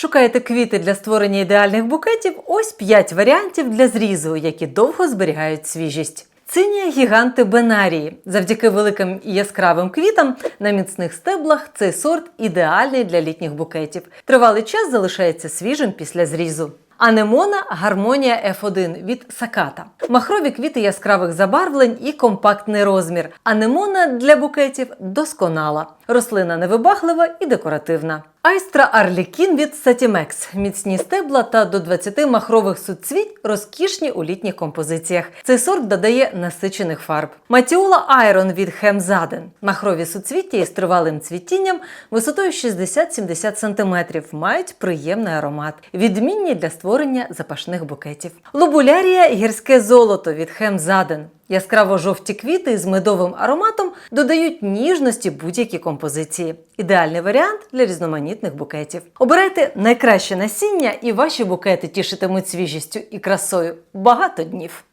Шукаєте квіти для створення ідеальних букетів? Ось 5 варіантів для зрізу, які довго зберігають свіжість. Цинія гіганти Бенарії. Завдяки великим і яскравим квітам на міцних стеблах цей сорт ідеальний для літніх букетів. Тривалий час залишається свіжим після зрізу. Анемона гармонія F1 від Саката. Махрові квіти яскравих забарвлень і компактний розмір. Анемона для букетів досконала. Рослина невибаглива і декоративна. Айстра Арлікін від Сатімекс. Міцні стебла та до 20 махрових суцвіть розкішні у літніх композиціях. Цей сорт додає насичених фарб. Матіола Айрон від Хемзаден. Махрові суцвіття із тривалим цвітінням висотою 60-70 см мають приємний аромат, відмінні для створення запашних букетів. Лобулярія гірське золото від Хемзаден. Яскраво-жовті квіти з медовим ароматом додають ніжності будь-якій композиції. Ідеальний варіант для різноманітних букетів. Обирайте найкраще насіння, і ваші букети тішитимуть свіжістю і красою багато днів.